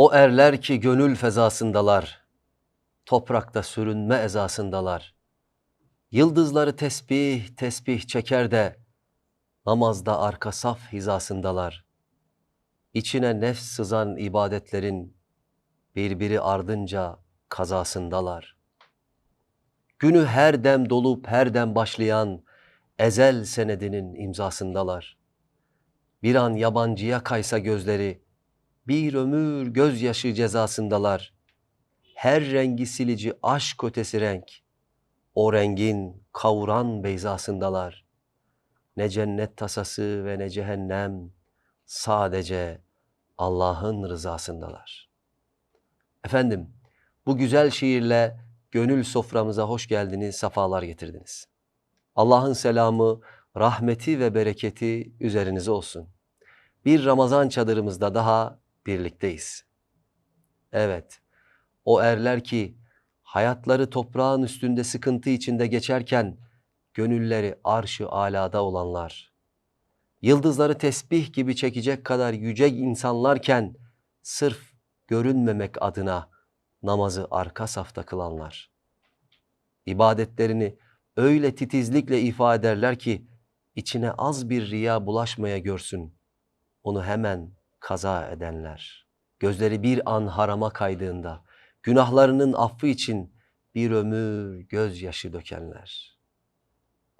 O erler ki gönül fezasındalar, toprakta sürünme ezasındalar. Yıldızları tesbih tesbih çeker de, namazda arka saf hizasındalar. İçine nefs sızan ibadetlerin, birbiri ardınca kazasındalar. Günü her dem dolup her dem başlayan ezel senedinin imzasındalar. Bir an yabancıya kaysa gözleri, bir ömür gözyaşı cezasındalar. Her rengi silici aşk ötesi renk, o rengin kavuran beyzasındalar. Ne cennet tasası ve ne cehennem, sadece Allah'ın rızasındalar. Efendim, bu güzel şiirle gönül soframıza hoş geldiniz, sefalar getirdiniz. Allah'ın selamı, rahmeti ve bereketi üzerinize olsun. Bir Ramazan çadırımızda daha birlikteyiz. Evet, o erler ki hayatları toprağın üstünde sıkıntı içinde geçerken gönülleri arşı alada olanlar, yıldızları tesbih gibi çekecek kadar yüce insanlarken sırf görünmemek adına namazı arka safta kılanlar, ibadetlerini öyle titizlikle ifade ederler ki içine az bir riya bulaşmaya görsün, onu hemen kaza edenler, gözleri bir an harama kaydığında, günahlarının affı için bir ömür gözyaşı dökenler.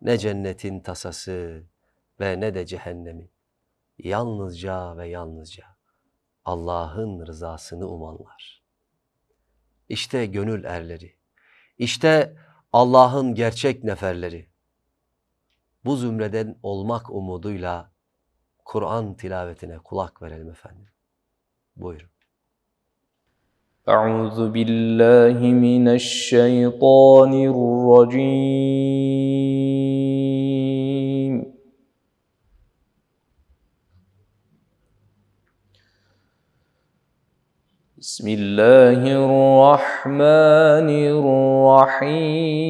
Ne cennetin tasası ve ne de cehennemi, yalnızca ve yalnızca Allah'ın rızasını umanlar. İşte gönül erleri, işte Allah'ın gerçek neferleri. Bu zümreden olmak umuduyla Kur'an tilavetine kulak verelim efendim. Buyurun. أعوذ بالله من الشيطان الرجيم بسم الله الرحمن الرحيم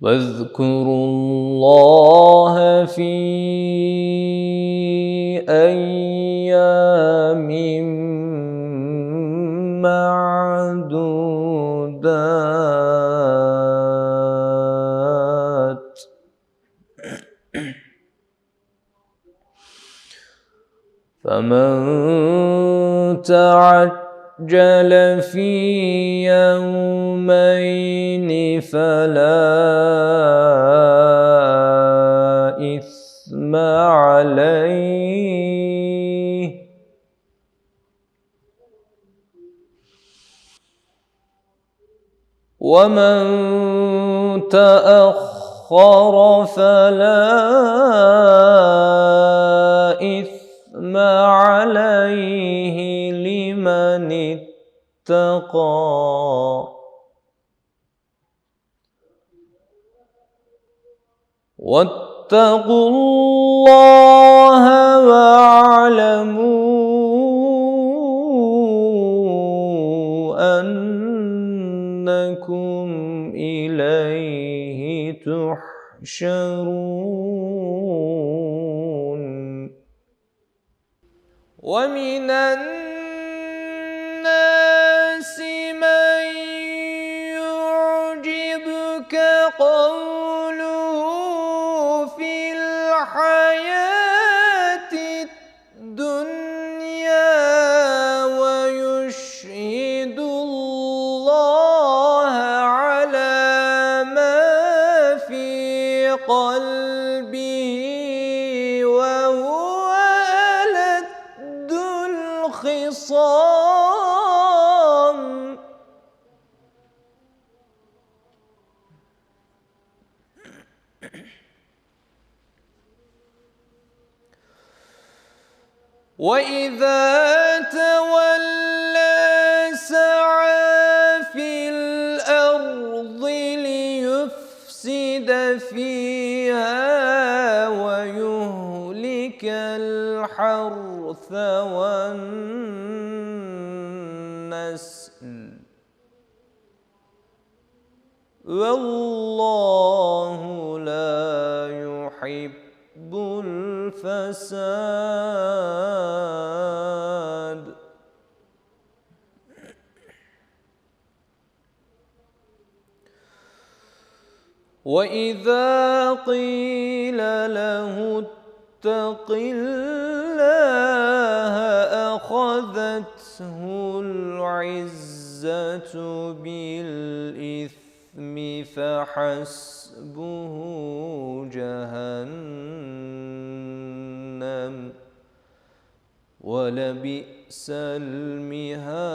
واذكروا الله في أيام معدودات. فمن تعجل في يومين فلا ومن تأخر فلا إثم عليه لمن اتقى. واتقوا الله واعلموا تحشرون. ومن الناس وإذا تولى سعى في الأرض ليفسد فيها ويهلك الحرث والنسل والله لا يحب الفساد وإذا قيل له اتق الله أخذته العزة بالإثم فحسبه جهنم ولبئس المهاد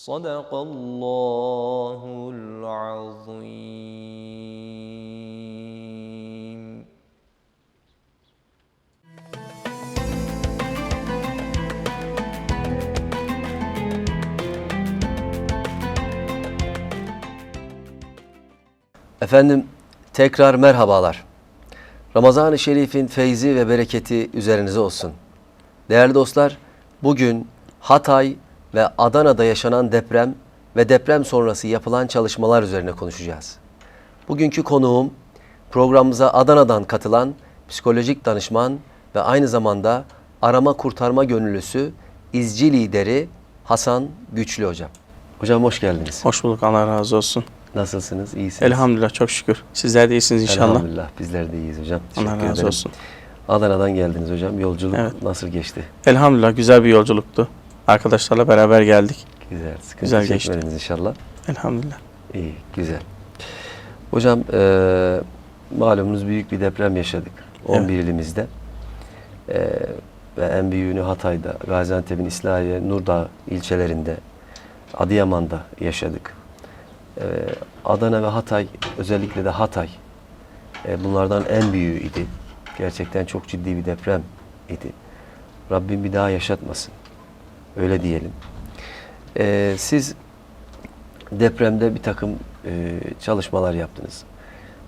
Sadakallahul azim. Efendim tekrar merhabalar. Ramazan-ı Şerif'in feyzi ve bereketi üzerinize olsun. Değerli dostlar, bugün Hatay ve Adana'da yaşanan deprem ve deprem sonrası yapılan çalışmalar üzerine konuşacağız. Bugünkü konuğum programımıza Adana'dan katılan psikolojik danışman ve aynı zamanda arama kurtarma gönüllüsü, izci lideri Hasan Güçlü hocam. Hocam hoş geldiniz. Hoş bulduk Allah razı olsun. Nasılsınız? İyisiniz? Elhamdülillah çok şükür. Sizler de iyisiniz inşallah. Elhamdülillah bizler de iyiyiz hocam. Allah Teşekkür razı ederim. olsun. Adana'dan geldiniz hocam. Yolculuk Evet. nasıl geçti? Elhamdülillah güzel bir yolculuktu. Arkadaşlarla beraber geldik. Güzel. Sıkıntı Güzel geçti. inşallah. Elhamdülillah. İyi, güzel. Hocam eee malumunuz büyük bir deprem yaşadık. 11 ilimizde. Eee, ve en büyüğünü Hatay'da, Gaziantep'in İslahiye, Nurdağ ilçelerinde, Adıyaman'da yaşadık. Eee, Adana ve Hatay, özellikle de Hatay eee, bunlardan en büyüğü idi. Gerçekten çok ciddi bir deprem idi. Rabbim bir daha yaşatmasın. Öyle diyelim. Eee, siz depremde bir takım e, çalışmalar yaptınız.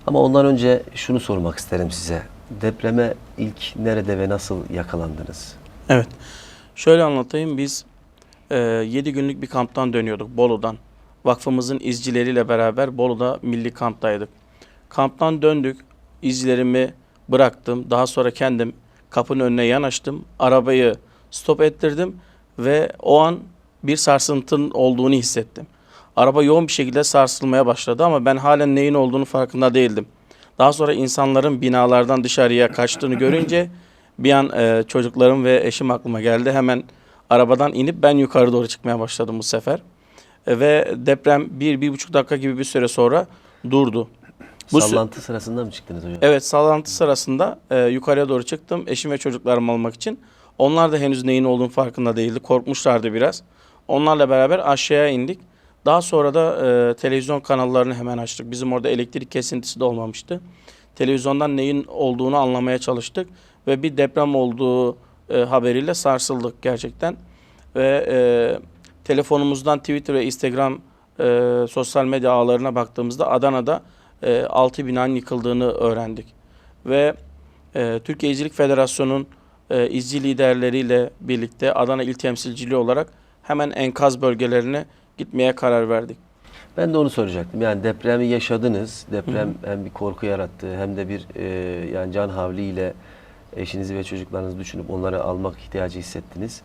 Ama ondan önce şunu sormak isterim size. Depreme ilk nerede ve nasıl yakalandınız? Evet. Şöyle anlatayım. Biz 7 günlük bir kamptan dönüyorduk Bolu'dan. Vakfımızın izcileriyle beraber Bolu'da milli kamptaydık. Kamptan döndük. İzcilerimi bıraktım. Daha sonra kendim kapının önüne yanaştım. Arabayı stop ettirdim ve o an bir sarsıntının olduğunu hissettim. Araba yoğun bir şekilde sarsılmaya başladı ama ben halen neyin olduğunu farkında değildim. Daha sonra insanların binalardan dışarıya kaçtığını görünce bir an e, çocuklarım ve eşim aklıma geldi. Hemen arabadan inip ben yukarı doğru çıkmaya başladım bu sefer. E, ve deprem bir, bir buçuk dakika gibi bir süre sonra durdu. Bu Sallantı sırasında mı çıktınız hocam? Evet sallantı sırasında e, yukarıya doğru çıktım eşim ve çocuklarımı almak için. Onlar da henüz neyin olduğunu farkında değildi. Korkmuşlardı biraz. Onlarla beraber aşağıya indik. Daha sonra da e, televizyon kanallarını hemen açtık. Bizim orada elektrik kesintisi de olmamıştı. Televizyondan neyin olduğunu anlamaya çalıştık. Ve bir deprem olduğu e, haberiyle sarsıldık gerçekten. Ve e, telefonumuzdan Twitter ve Instagram e, sosyal medya ağlarına baktığımızda Adana'da e, 6 binanın yıkıldığını öğrendik. Ve e, Türkiye İzcilik Federasyonu'nun e, izci liderleriyle birlikte Adana İl Temsilciliği olarak hemen enkaz bölgelerine gitmeye karar verdik. Ben de onu soracaktım. Yani depremi yaşadınız. Deprem hem bir korku yarattı hem de bir e, yani can havliyle eşinizi ve çocuklarınızı düşünüp onları almak ihtiyacı hissettiniz.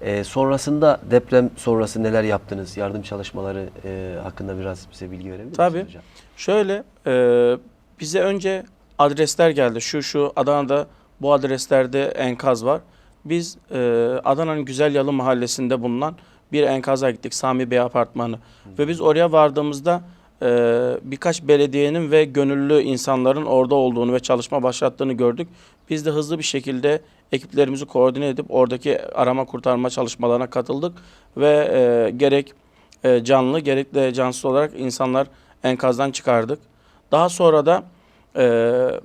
E, sonrasında deprem sonrası neler yaptınız? Yardım çalışmaları e, hakkında biraz bize bilgi verebilir misiniz Tabii. hocam? Şöyle e, bize önce adresler geldi. Şu şu Adana'da bu adreslerde enkaz var. Biz e, Adana'nın Güzel Yalı mahallesinde bulunan bir enkaza gittik. Sami Bey Apartmanı. Ve biz oraya vardığımızda e, birkaç belediyenin ve gönüllü insanların orada olduğunu ve çalışma başlattığını gördük. Biz de hızlı bir şekilde ekiplerimizi koordine edip oradaki arama kurtarma çalışmalarına katıldık. Ve e, gerek e, canlı gerek de cansız olarak insanlar enkazdan çıkardık. Daha sonra da e,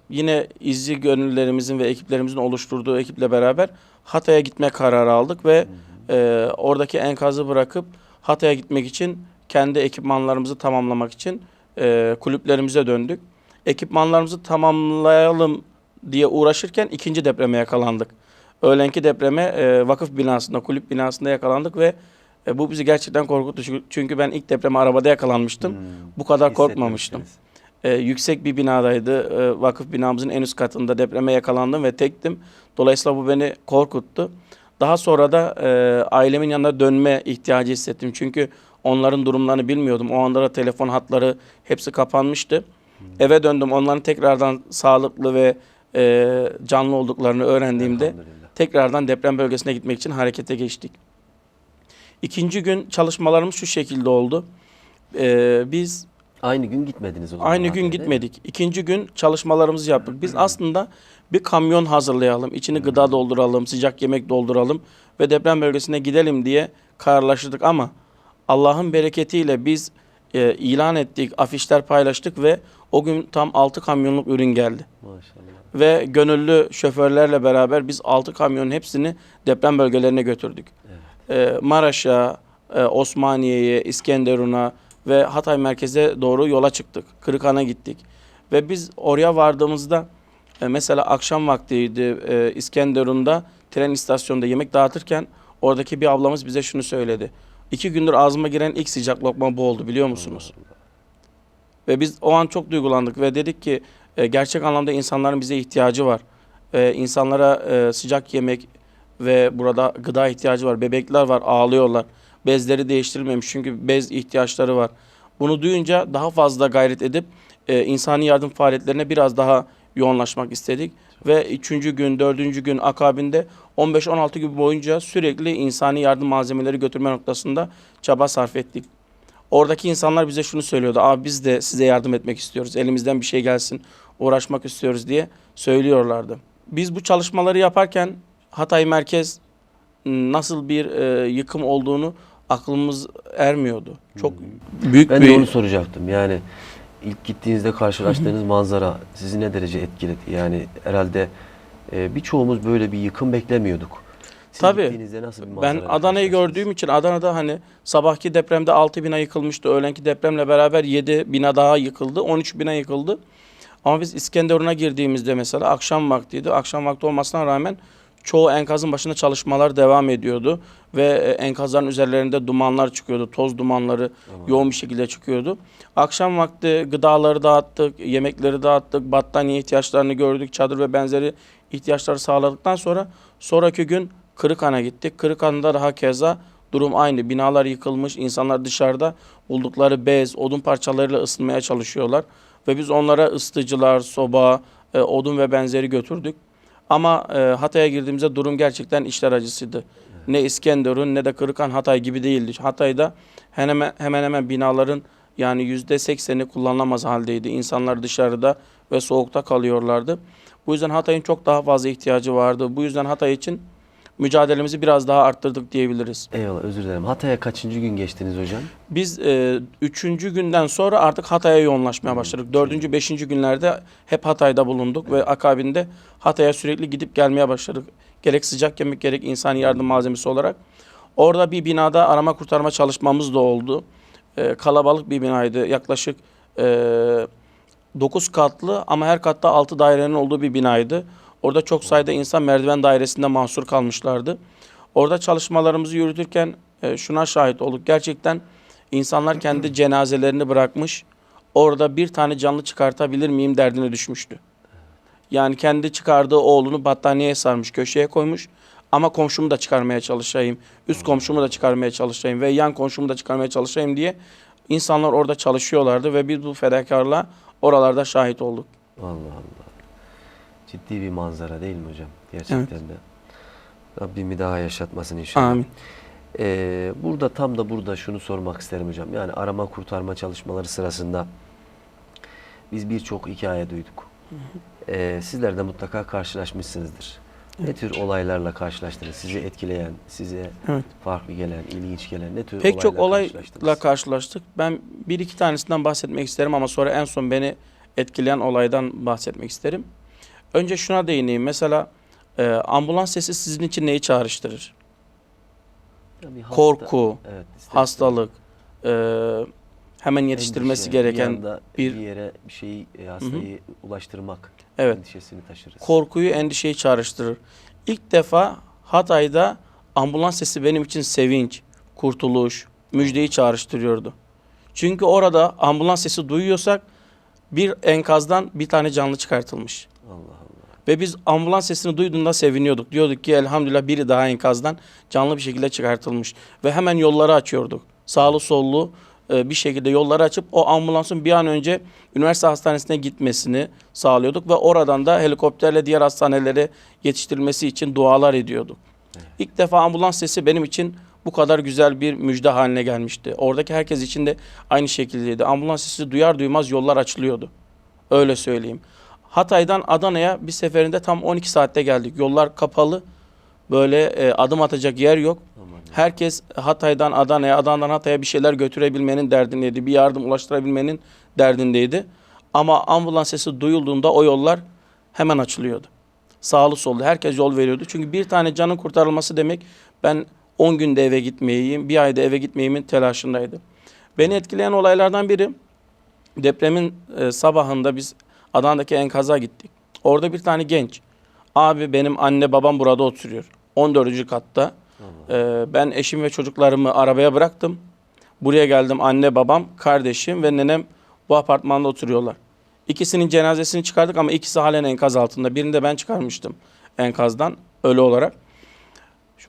yine izci gönüllerimizin ve ekiplerimizin oluşturduğu ekiple beraber Hatay'a gitme kararı aldık ve e, oradaki enkazı bırakıp Hatay'a gitmek için kendi ekipmanlarımızı tamamlamak için e, kulüplerimize döndük. Ekipmanlarımızı tamamlayalım diye uğraşırken ikinci depreme yakalandık. Öğlenki depreme e, vakıf binasında, kulüp binasında yakalandık ve E, bu bizi gerçekten korkuttu. Çünkü- Çünkü ben ilk depreme arabada yakalanmıştım. Hmm. Bu kadar korkmamıştım. E, yüksek bir binadaydı. E, vakıf binamızın en üst katında depreme yakalandım ve tektim. Dolayısıyla bu beni korkuttu. Daha sonra da e, ailemin yanına dönme ihtiyacı hissettim. Çünkü onların durumlarını bilmiyordum. O anda da telefon hatları hepsi kapanmıştı. Eve döndüm. Onların tekrardan sağlıklı ve e, canlı olduklarını öğrendiğimde tekrardan deprem bölgesine gitmek için harekete geçtik. İkinci gün çalışmalarımız şu şekilde oldu. E, biz Aynı gün gitmediniz o zaman. Aynı gün gitmedik. İkinci gün çalışmalarımızı yaptık. Biz aslında bir kamyon hazırlayalım. içini gıda dolduralım, sıcak yemek dolduralım ve deprem bölgesine gidelim diye kararlaştırdık ama Allah'ın bereketiyle biz e, ilan ettik, afişler paylaştık ve o gün tam 6 kamyonluk ürün geldi. Maşallah. Ve gönüllü şoförlerle beraber biz 6 kamyonun hepsini deprem bölgelerine götürdük. E, Maraş'a, e, Osmaniye'ye, İskenderun'a ve Hatay merkeze doğru yola çıktık. Kırıkhan'a gittik. Ve biz oraya vardığımızda e, mesela akşam vaktiydi e, İskenderun'da tren istasyonunda yemek dağıtırken oradaki bir ablamız bize şunu söyledi. İki gündür ağzıma giren ilk sıcak lokma bu oldu biliyor musunuz? Ve biz o an çok duygulandık ve dedik ki e, gerçek anlamda insanların bize ihtiyacı var. E, insanlara sıcak yemek ve burada gıda ihtiyacı var. Bebekler var ağlıyorlar. Bezleri değiştirilmemiş çünkü bez ihtiyaçları var. Bunu duyunca daha fazla gayret edip e, insani yardım faaliyetlerine biraz daha yoğunlaşmak istedik. Ve üçüncü gün, dördüncü gün akabinde 15-16 gün boyunca sürekli insani yardım malzemeleri götürme noktasında çaba sarf ettik. Oradaki insanlar bize şunu söylüyordu. Abi biz de size yardım etmek istiyoruz. Elimizden bir şey gelsin. Uğraşmak istiyoruz diye söylüyorlardı. Biz bu çalışmaları yaparken Hatay merkez nasıl bir e, yıkım olduğunu aklımız ermiyordu. Çok büyük Ben bir de onu soracaktım. Yani ilk gittiğinizde karşılaştığınız manzara sizi ne derece etkiledi? Yani herhalde e, birçoğumuz böyle bir yıkım beklemiyorduk. Siz Tabii. nasıl bir Ben Adana'yı gördüğüm için Adana'da hani sabahki depremde 6 bina yıkılmıştı. Öğlenki depremle beraber 7 bina daha yıkıldı. 13 bina yıkıldı. Ama biz İskenderun'a girdiğimizde mesela akşam vaktiydi. Akşam vakti olmasına rağmen çoğu enkazın başında çalışmalar devam ediyordu. Ve e, enkazların üzerlerinde dumanlar çıkıyordu. Toz dumanları yoğun bir şekilde çıkıyordu. Akşam vakti gıdaları dağıttık, yemekleri dağıttık, battaniye ihtiyaçlarını gördük, çadır ve benzeri ihtiyaçları sağladıktan sonra sonraki gün Kırıkhan'a gittik. Kırıkhan'da daha keza durum aynı. Binalar yıkılmış, insanlar dışarıda buldukları bez, odun parçalarıyla ısınmaya çalışıyorlar. Ve biz onlara ısıtıcılar, soba, e, odun ve benzeri götürdük. Ama e, Hatay'a girdiğimizde durum gerçekten işler acısıydı. Ne İskenderun ne de Kırıkhan Hatay gibi değildi. Hatay'da hemen hemen hemen binaların yani yüzde sekseni kullanılamaz haldeydi. İnsanlar dışarıda ve soğukta kalıyorlardı. Bu yüzden Hatay'ın çok daha fazla ihtiyacı vardı. Bu yüzden Hatay için mücadelemizi biraz daha arttırdık diyebiliriz. Eyvallah özür dilerim. Hatay'a kaçıncı gün geçtiniz hocam? Biz e, üçüncü günden sonra artık Hatay'a yoğunlaşmaya başladık. Dördüncü, beşinci günlerde hep Hatay'da bulunduk ve akabinde Hatay'a sürekli gidip gelmeye başladık. Gerek sıcak yemek gerek insani yardım malzemesi olarak. Orada bir binada arama kurtarma çalışmamız da oldu. E, kalabalık bir binaydı. Yaklaşık e, 9 katlı ama her katta 6 dairenin olduğu bir binaydı. Orada çok sayıda insan merdiven dairesinde mahsur kalmışlardı. Orada çalışmalarımızı yürütürken e, şuna şahit olduk. Gerçekten insanlar kendi cenazelerini bırakmış. Orada bir tane canlı çıkartabilir miyim derdine düşmüştü. Yani kendi çıkardığı oğlunu battaniyeye sarmış, köşeye koymuş. Ama komşumu da çıkarmaya çalışayım, üst komşumu da çıkarmaya çalışayım ve yan komşumu da çıkarmaya çalışayım diye insanlar orada çalışıyorlardı ve biz bu fedakarlığa oralarda şahit olduk. Allah Allah. Ciddi bir manzara değil mi hocam? Gerçekten de. Rabbim bir daha yaşatmasın inşallah. Amin. Ee, burada tam da burada şunu sormak isterim hocam. Yani arama kurtarma çalışmaları sırasında biz birçok hikaye duyduk. Ee, sizler de mutlaka karşılaşmışsınızdır. Ne tür olaylarla karşılaştınız? Sizi etkileyen, size Evet. farklı gelen, ilginç gelen ne tür Pek çok olayla olayla karşılaştınız? karşılaştık. Ben bir iki tanesinden bahsetmek isterim ama sonra en son beni etkileyen olaydan bahsetmek isterim. Önce şuna değineyim. Mesela e, ambulans sesi sizin için neyi çağrıştırır? Hasta- Korku, evet, hastalık, e, hemen yetiştirilmesi endişe, gereken bir, bir- bir yere bir şeyi e, hastayı ulaştırmak Evet. endişesini taşırız. korkuyu, endişeyi çağrıştırır. İlk defa Hatay'da ambulans sesi benim için sevinç, kurtuluş, müjdeyi çağrıştırıyordu. Çünkü orada ambulans sesi duyuyorsak bir enkazdan bir tane canlı çıkartılmış. Allah Allah. Ve biz ambulans sesini duyduğunda seviniyorduk. Diyorduk ki elhamdülillah biri daha enkazdan canlı bir şekilde çıkartılmış. Ve hemen yolları açıyorduk. Sağlı sollu e, bir şekilde yolları açıp o ambulansın bir an önce üniversite hastanesine gitmesini sağlıyorduk. Ve oradan da helikopterle diğer hastanelere yetiştirilmesi için dualar ediyorduk. İlk defa ambulans sesi benim için bu kadar güzel bir müjde haline gelmişti. Oradaki herkes için de aynı şekildeydi. Ambulans sesi duyar duymaz yollar açılıyordu. Öyle söyleyeyim. Hatay'dan Adana'ya bir seferinde tam 12 saatte geldik. Yollar kapalı. Böyle e, adım atacak yer yok. Herkes Hatay'dan Adana'ya, Adana'dan Hatay'a bir şeyler götürebilmenin derdindeydi. Bir yardım ulaştırabilmenin derdindeydi. Ama ambulans sesi duyulduğunda o yollar hemen açılıyordu. Sağlı sollu herkes yol veriyordu. Çünkü bir tane canın kurtarılması demek ben 10 günde eve gitmeyeyim, bir ayda eve gitmeyimin telaşındaydı. Beni etkileyen olaylardan biri depremin e, sabahında biz Adana'daki enkaza gittik. Orada bir tane genç. Abi benim anne babam burada oturuyor. 14. katta. E, ben eşim ve çocuklarımı arabaya bıraktım. Buraya geldim anne babam, kardeşim ve nenem bu apartmanda oturuyorlar. İkisinin cenazesini çıkardık ama ikisi halen enkaz altında. Birini de ben çıkarmıştım enkazdan ölü olarak.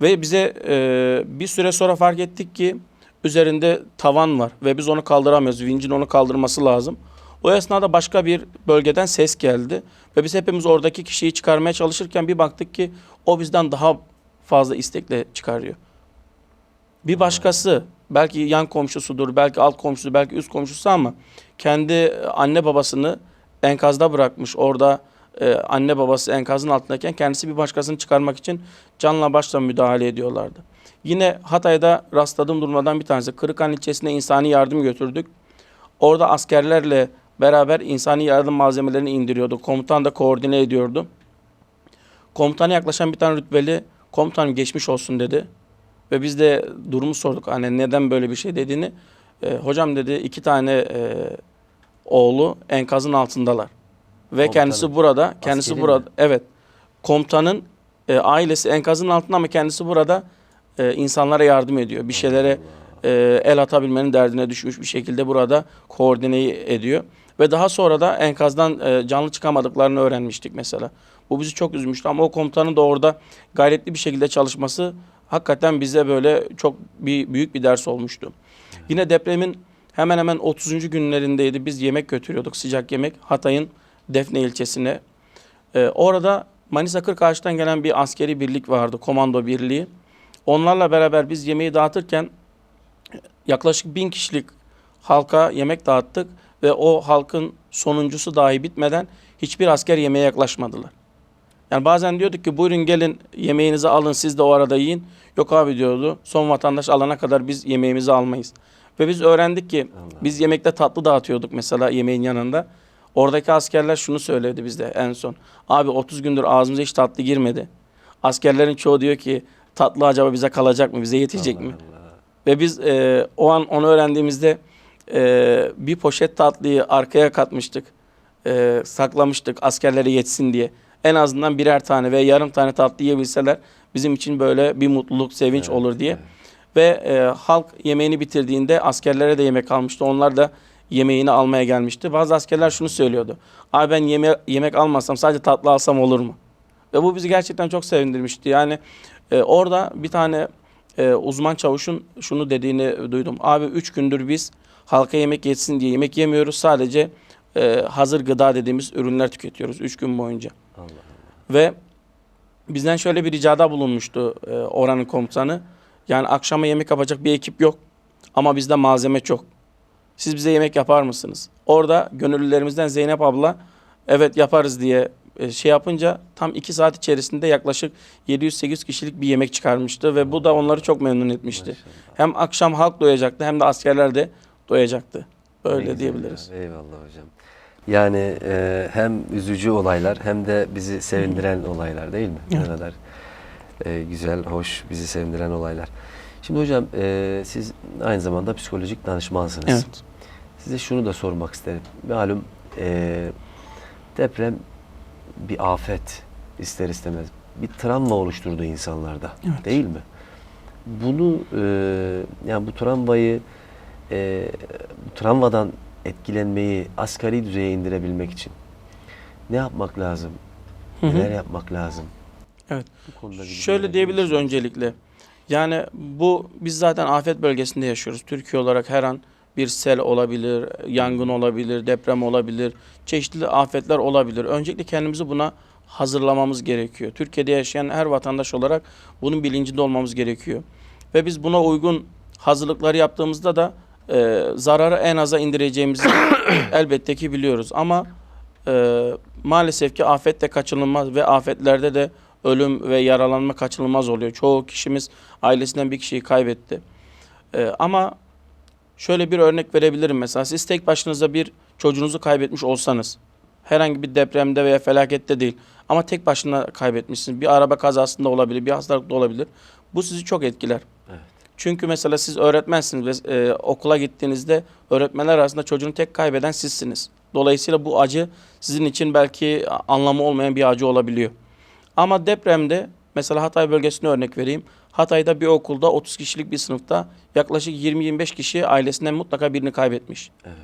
Ve bize e, bir süre sonra fark ettik ki üzerinde tavan var ve biz onu kaldıramıyoruz. Vincin onu kaldırması lazım. O esnada başka bir bölgeden ses geldi ve biz hepimiz oradaki kişiyi çıkarmaya çalışırken bir baktık ki o bizden daha fazla istekle çıkarıyor. Bir başkası belki yan komşusudur, belki alt komşusu, belki üst komşusu ama kendi anne babasını enkazda bırakmış. Orada e, anne babası enkazın altındayken kendisi bir başkasını çıkarmak için canla başla müdahale ediyorlardı. Yine Hatay'da rastladığım durumlardan bir tanesi. Kırıkhan ilçesine insani yardım götürdük. Orada askerlerle beraber insani yardım malzemelerini indiriyordu. Komutan da koordine ediyordu. Komutana yaklaşan bir tane rütbeli komutanım geçmiş olsun dedi. Ve biz de durumu sorduk. Hani neden böyle bir şey dediğini. E, hocam dedi iki tane e, oğlu enkazın altındalar. Ve Komutanın. kendisi burada. Kendisi Askeri burada. mi? Evet. Komutanın e, ailesi enkazın altında ama kendisi burada e, insanlara yardım ediyor. Bir şeylere e, el atabilmenin derdine düşmüş bir şekilde burada koordineyi ediyor. Ve daha sonra da enkazdan e, canlı çıkamadıklarını öğrenmiştik mesela. Bu bizi çok üzmüştü ama o komutanın da orada gayretli bir şekilde çalışması hakikaten bize böyle çok bir büyük bir ders olmuştu. Yine depremin hemen hemen 30. günlerindeydi. Biz yemek götürüyorduk, sıcak yemek Hatay'ın Defne ilçesine. Ee, orada Manisa Kırkağaç'tan gelen bir askeri birlik vardı, komando birliği. Onlarla beraber biz yemeği dağıtırken yaklaşık bin kişilik halka yemek dağıttık ve o halkın sonuncusu dahi bitmeden hiçbir asker yemeğe yaklaşmadılar. Yani bazen diyorduk ki buyurun gelin yemeğinizi alın siz de o arada yiyin. Yok abi diyordu son vatandaş alana kadar biz yemeğimizi almayız. Ve biz öğrendik ki biz yemekte tatlı dağıtıyorduk mesela yemeğin yanında. Oradaki askerler şunu söyledi bizde en son. Abi 30 gündür ağzımıza hiç tatlı girmedi. Askerlerin çoğu diyor ki tatlı acaba bize kalacak mı, bize yetecek mi? Ve biz e, o an onu öğrendiğimizde e, bir poşet tatlıyı arkaya katmıştık. E, saklamıştık askerlere yetsin diye. En azından birer tane ve yarım tane tatlı yiyebilseler bizim için böyle bir mutluluk, sevinç olur diye. Ve e, halk yemeğini bitirdiğinde askerlere de yemek almıştı. Onlar da yemeğini almaya gelmişti. Bazı askerler şunu söylüyordu. Abi ben yeme yemek almasam sadece tatlı alsam olur mu? Ve bu bizi gerçekten çok sevindirmişti. Yani e, orada bir tane e, uzman çavuşun şunu dediğini duydum. Abi üç gündür biz halka yemek yetsin diye yemek yemiyoruz. Sadece e, hazır gıda dediğimiz ürünler tüketiyoruz üç gün boyunca. Allah Ve bizden şöyle bir ricada bulunmuştu e, oranın komutanı. Yani akşama yemek yapacak bir ekip yok ama bizde malzeme çok. Siz bize yemek yapar mısınız? Orada gönüllülerimizden Zeynep abla evet yaparız diye e, şey yapınca tam iki saat içerisinde yaklaşık 700-800 kişilik bir yemek çıkarmıştı ve bu da onları çok memnun etmişti. Hem akşam halk doyacaktı hem de askerler de doyacaktı. Ne Öyle diyebiliriz. ya, Eyvallah hocam. Yani e, hem üzücü olaylar hem de bizi sevindiren olaylar değil mi? Ne Evet. kadar e, güzel, hoş, bizi sevindiren olaylar. Şimdi hocam e, siz aynı zamanda psikolojik danışmansınız. Evet. Size şunu da sormak isterim. Malum e, deprem bir afet ister istemez. Bir travma oluşturdu insanlarda Evet. değil mi? bunu e, yani bu travmayı e, travmadan etkilenmeyi asgari düzeye indirebilmek için ne yapmak lazım? Hı hı. Neler yapmak lazım? Evet. Bu konuda Şöyle diyebiliriz öncelikle. Yani bu biz zaten afet bölgesinde yaşıyoruz. Türkiye olarak her an bir sel olabilir, yangın olabilir, deprem olabilir, çeşitli afetler olabilir. Öncelikle kendimizi buna hazırlamamız gerekiyor. Türkiye'de yaşayan her vatandaş olarak bunun bilincinde olmamız gerekiyor. Ve biz buna uygun hazırlıkları yaptığımızda da e, zararı en aza indireceğimizi elbette ki biliyoruz. Ama e, maalesef ki afet de kaçınılmaz ve afetlerde de ölüm ve yaralanma kaçınılmaz oluyor. Çoğu kişimiz ailesinden bir kişiyi kaybetti. E, ama şöyle bir örnek verebilirim mesela. Siz tek başınıza bir çocuğunuzu kaybetmiş olsanız, herhangi bir depremde veya felakette değil ama tek başına kaybetmişsiniz. Bir araba kazasında olabilir, bir hastalıkta olabilir. Bu sizi çok etkiler. Çünkü mesela siz öğretmensiniz ve e, okula gittiğinizde öğretmenler arasında çocuğunu tek kaybeden sizsiniz. Dolayısıyla bu acı sizin için belki anlamı olmayan bir acı olabiliyor. Ama depremde mesela Hatay bölgesine örnek vereyim. Hatay'da bir okulda 30 kişilik bir sınıfta yaklaşık 20-25 kişi ailesinden mutlaka birini kaybetmiş. Evet.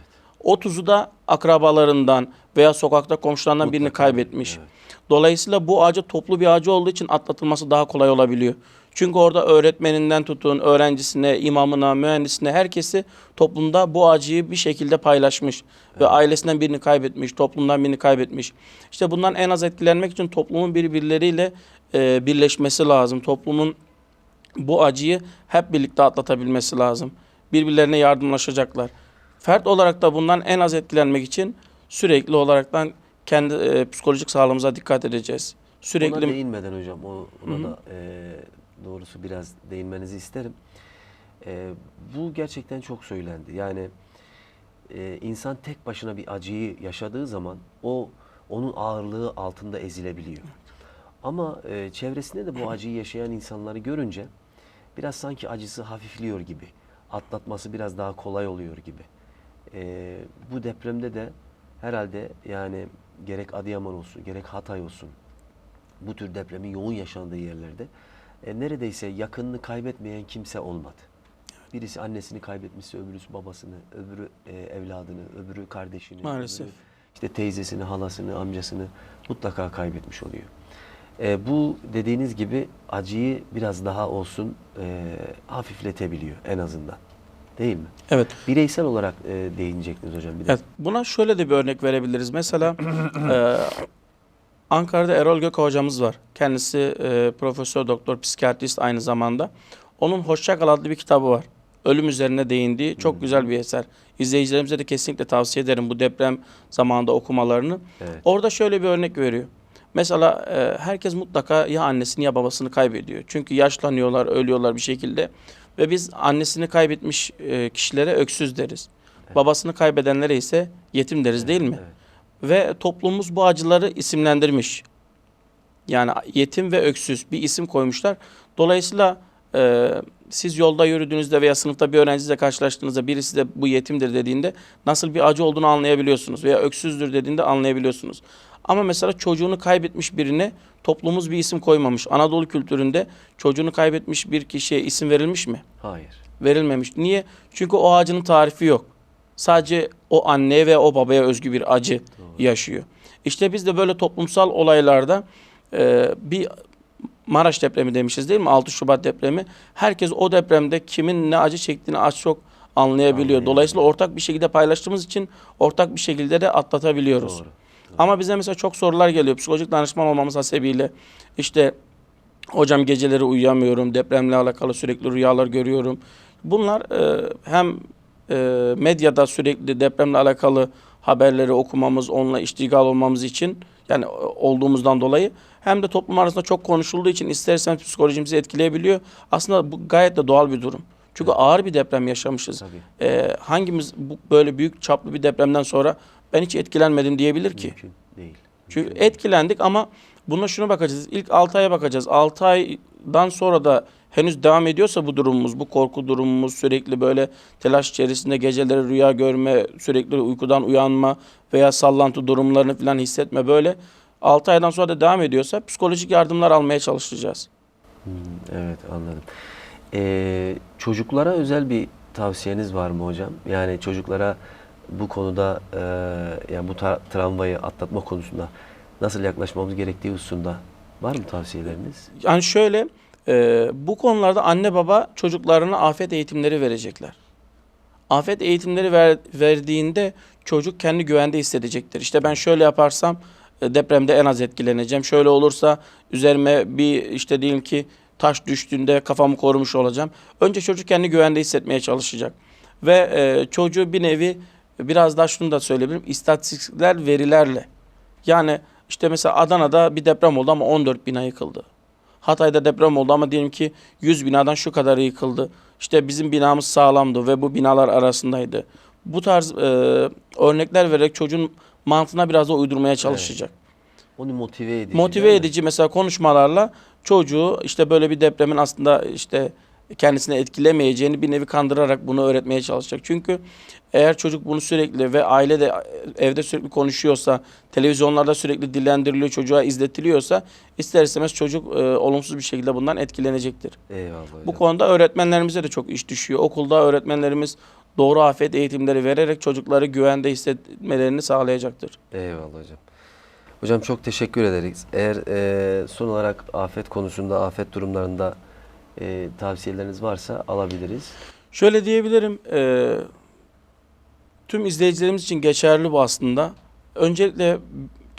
30'u da akrabalarından veya sokakta komşularından birini Mutlaka. kaybetmiş. Evet. Dolayısıyla bu acı toplu bir acı olduğu için atlatılması daha kolay olabiliyor. Çünkü orada öğretmeninden tutun, öğrencisine, imamına, mühendisine herkesi toplumda bu acıyı bir şekilde paylaşmış. Ve ailesinden birini kaybetmiş, toplumdan birini kaybetmiş. İşte bundan en az etkilenmek için toplumun birbirleriyle e, birleşmesi lazım. Toplumun bu acıyı hep birlikte atlatabilmesi lazım. Birbirlerine yardımlaşacaklar. Fert olarak da bundan en az etkilenmek için sürekli olaraktan kendi e, psikolojik sağlığımıza dikkat edeceğiz. Ona Sürekli değinmeden hocam, ona da e, doğrusu biraz değinmenizi isterim. E, bu gerçekten çok söylendi. Yani e, insan tek başına bir acıyı yaşadığı zaman o onun ağırlığı altında ezilebiliyor. Ama e, çevresinde de bu acıyı yaşayan insanları görünce biraz sanki acısı hafifliyor gibi, atlatması biraz daha kolay oluyor gibi. E, bu depremde de herhalde yani gerek Adıyaman olsun, gerek Hatay olsun, bu tür depremin yoğun yaşandığı yerlerde e, neredeyse yakınını kaybetmeyen kimse olmadı. Birisi annesini kaybetmişse öbürüsü babasını, öbürü e, evladını, öbürü kardeşini, Maalesef. öbürü işte teyzesini, halasını, amcasını mutlaka kaybetmiş oluyor. E, bu dediğiniz gibi acıyı biraz daha olsun e, hafifletebiliyor en azından. Değil mi? evet. Bireysel olarak e, değinecektiniz hocam bir de. Evet, buna şöyle de bir örnek verebiliriz. Mesela e, Ankara'da Erol Göka hocamız var. Kendisi e, profesör doktor, psikiyatrist aynı zamanda. Onun Hoşça Kal adlı bir kitabı var. Ölüm üzerine değindiği çok güzel bir eser. İzleyicilerimize de kesinlikle tavsiye ederim bu deprem zamanında okumalarını. Evet. Orada şöyle bir örnek veriyor. Mesela e, herkes mutlaka ya annesini ya babasını kaybediyor. Çünkü yaşlanıyorlar, ölüyorlar bir şekilde. Ve biz annesini kaybetmiş e, kişilere öksüz deriz. Babasını kaybedenlere ise yetim deriz değil mi? Evet. Ve toplumumuz bu acıları isimlendirmiş. Yani yetim ve öksüz bir isim koymuşlar. Dolayısıyla e, siz yolda yürüdüğünüzde veya sınıfta bir öğrenciyle karşılaştığınızda birisi de bu yetimdir dediğinde nasıl bir acı olduğunu anlayabiliyorsunuz. Veya öksüzdür dediğinde anlayabiliyorsunuz. Ama mesela çocuğunu kaybetmiş birine toplumumuz bir isim koymamış. Anadolu kültüründe çocuğunu kaybetmiş bir kişiye isim verilmiş mi? Hayır. verilmemiş. Niye? Çünkü o acının tarifi yok. Sadece o anneye ve o babaya özgü bir acı yaşıyor. İşte biz de böyle toplumsal olaylarda e, bir Maraş depremi demişiz değil mi? 6 Şubat depremi. Herkes o depremde kimin ne acı çektiğini az çok anlayabiliyor. Anlayabiliyor. Dolayısıyla ortak bir şekilde paylaştığımız için ortak bir şekilde de atlatabiliyoruz. Doğru. Ama bize mesela çok sorular geliyor. Psikolojik danışman olmamız hasebiyle. İşte hocam geceleri uyuyamıyorum. Depremle alakalı sürekli rüyalar görüyorum. Bunlar e, hem e, medyada sürekli depremle alakalı haberleri okumamız, onunla iştigal olmamız için yani olduğumuzdan dolayı hem de toplum arasında çok konuşulduğu için istersen psikolojimizi etkileyebiliyor. Aslında bu gayet de doğal bir durum. Çünkü ağır bir deprem yaşamışız. Tabii. E, hangimiz bu, böyle büyük çaplı bir depremden sonra ben hiç etkilenmedim diyebilir ki? Mümkün değil. Çünkü Mümkün değil. etkilendik ama buna şuna bakacağız. İlk 6 aya bakacağız. 6 aydan sonra da henüz devam ediyorsa bu durumumuz, bu korku durumumuz, sürekli böyle telaş içerisinde geceleri rüya görme, sürekli uykudan uyanma veya sallantı durumlarını falan hissetme böyle 6 aydan sonra da devam ediyorsa psikolojik yardımlar almaya çalışacağız. Hmm, evet anladım. Ee, çocuklara özel bir tavsiyeniz var mı hocam? Yani çocuklara bu konuda e, yani bu tra- travmayı atlatma konusunda nasıl yaklaşmamız gerektiği hususunda var mı tavsiyeleriniz? Yani şöyle e, bu konularda anne baba çocuklarına afet eğitimleri verecekler. Afet eğitimleri ver, verdiğinde çocuk kendi güvende hissedecektir. İşte ben şöyle yaparsam e, depremde en az etkileneceğim. Şöyle olursa üzerime bir işte diyelim ki taş düştüğünde kafamı korumuş olacağım. Önce çocuk kendi güvende hissetmeye çalışacak. Ve e, çocuğu bir nevi biraz daha şunu da söyleyebilirim. İstatistikler verilerle. Yani işte mesela Adana'da bir deprem oldu ama 14 bina yıkıldı. Hatay'da deprem oldu ama diyelim ki 100 binadan şu kadarı yıkıldı. İşte bizim binamız sağlamdı ve bu binalar arasındaydı. Bu tarz e, örnekler vererek çocuğun mantığına biraz da uydurmaya çalışacak. Onu motive edici. Motive mi? edici mesela konuşmalarla çocuğu işte böyle bir depremin aslında işte kendisine etkilemeyeceğini bir nevi kandırarak bunu öğretmeye çalışacak. Çünkü eğer çocuk bunu sürekli ve aile de evde sürekli konuşuyorsa, televizyonlarda sürekli dillendiriliyor, çocuğa izletiliyorsa ister istemez çocuk e, olumsuz bir şekilde bundan etkilenecektir. Eyvallah hocam. Bu konuda öğretmenlerimize de çok iş düşüyor. Okulda öğretmenlerimiz doğru afet eğitimleri vererek çocukları güvende hissetmelerini sağlayacaktır. Eyvallah hocam. Hocam çok teşekkür ederiz. Eğer e, son olarak afet konusunda, afet durumlarında e, tavsiyeleriniz varsa alabiliriz. Şöyle diyebilirim, e, tüm izleyicilerimiz için geçerli bu aslında. Öncelikle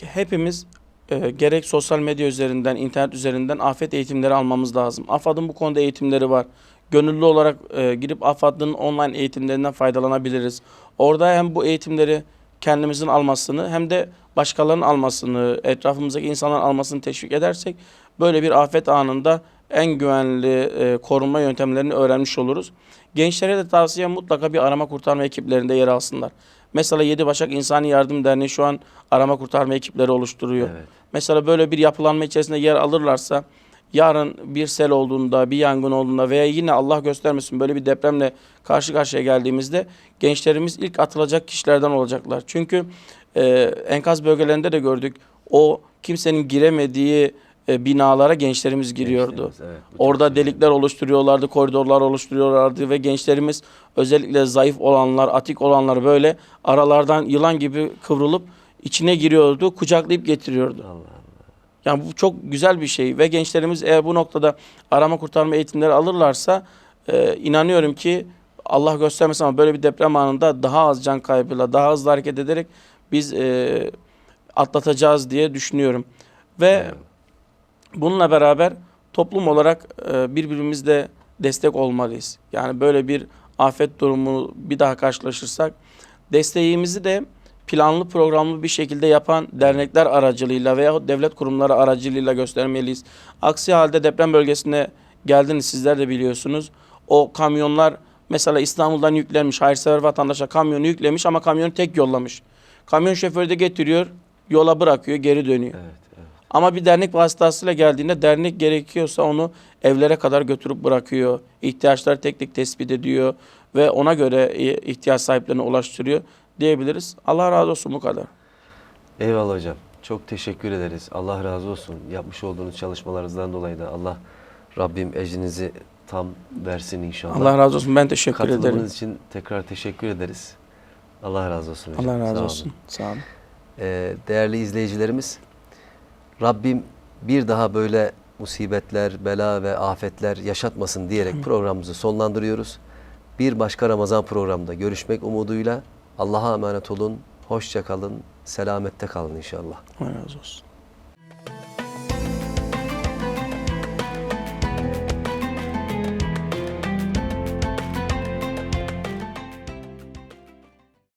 hepimiz e, gerek sosyal medya üzerinden, internet üzerinden afet eğitimleri almamız lazım. AFAD'ın bu konuda eğitimleri var. Gönüllü olarak e, girip AFAD'ın online eğitimlerinden faydalanabiliriz. Orada hem bu eğitimleri kendimizin almasını hem de başkalarının almasını, etrafımızdaki insanların almasını teşvik edersek böyle bir afet anında en güvenli e, korunma yöntemlerini öğrenmiş oluruz. Gençlere de tavsiye mutlaka bir arama kurtarma ekiplerinde yer alsınlar. Mesela Yedi Başak İnsani Yardım Derneği şu an arama kurtarma ekipleri oluşturuyor. Evet. Mesela böyle bir yapılanma içerisinde yer alırlarsa yarın bir sel olduğunda, bir yangın olduğunda veya yine Allah göstermesin böyle bir depremle karşı karşıya geldiğimizde gençlerimiz ilk atılacak kişilerden olacaklar. Çünkü e, enkaz bölgelerinde de gördük. O kimsenin giremediği e, binalara gençlerimiz giriyordu. Gençlerimiz, evet, Orada güzel. delikler oluşturuyorlardı, koridorlar oluşturuyorlardı ve gençlerimiz özellikle zayıf olanlar, atik olanlar böyle aralardan yılan gibi kıvrılıp içine giriyordu, kucaklayıp getiriyordu. Allah Allah. Yani bu çok güzel bir şey ve gençlerimiz eğer bu noktada arama kurtarma eğitimleri alırlarsa e, inanıyorum ki Allah göstermesin ama böyle bir deprem anında daha az can kaybıyla, daha hızlı hareket ederek biz e, atlatacağız diye düşünüyorum. Ve Eyvallah. Bununla beraber toplum olarak e, birbirimizle destek olmalıyız. Yani böyle bir afet durumu bir daha karşılaşırsak desteğimizi de planlı programlı bir şekilde yapan dernekler aracılığıyla veya devlet kurumları aracılığıyla göstermeliyiz. Aksi halde deprem bölgesine geldiniz sizler de biliyorsunuz. O kamyonlar mesela İstanbul'dan yüklenmiş hayırsever vatandaşa kamyonu yüklemiş ama kamyonu tek yollamış. Kamyon şoförü de getiriyor, yola bırakıyor, geri dönüyor. Evet. Ama bir dernek vasıtasıyla geldiğinde dernek gerekiyorsa onu evlere kadar götürüp bırakıyor. İhtiyaçları tek tek tespit ediyor ve ona göre e, ihtiyaç sahiplerine ulaştırıyor diyebiliriz. Allah razı olsun bu kadar. Eyvallah hocam. Çok teşekkür ederiz. Allah razı olsun. Yapmış olduğunuz çalışmalarınızdan dolayı da Allah Rabbim ecrinizi tam versin inşallah. Allah razı olsun. Ben teşekkür Katılımınız ederim. için tekrar teşekkür ederiz. Allah razı olsun hocam. Allah Sağ razı olun. olsun. Sağ olun. Ee, değerli izleyicilerimiz, Rabbim bir daha böyle musibetler, bela ve afetler yaşatmasın diyerek programımızı sonlandırıyoruz. Bir başka Ramazan programında görüşmek umuduyla Allah'a emanet olun. Hoşça kalın. Selamette kalın inşallah. Allah razı olsun.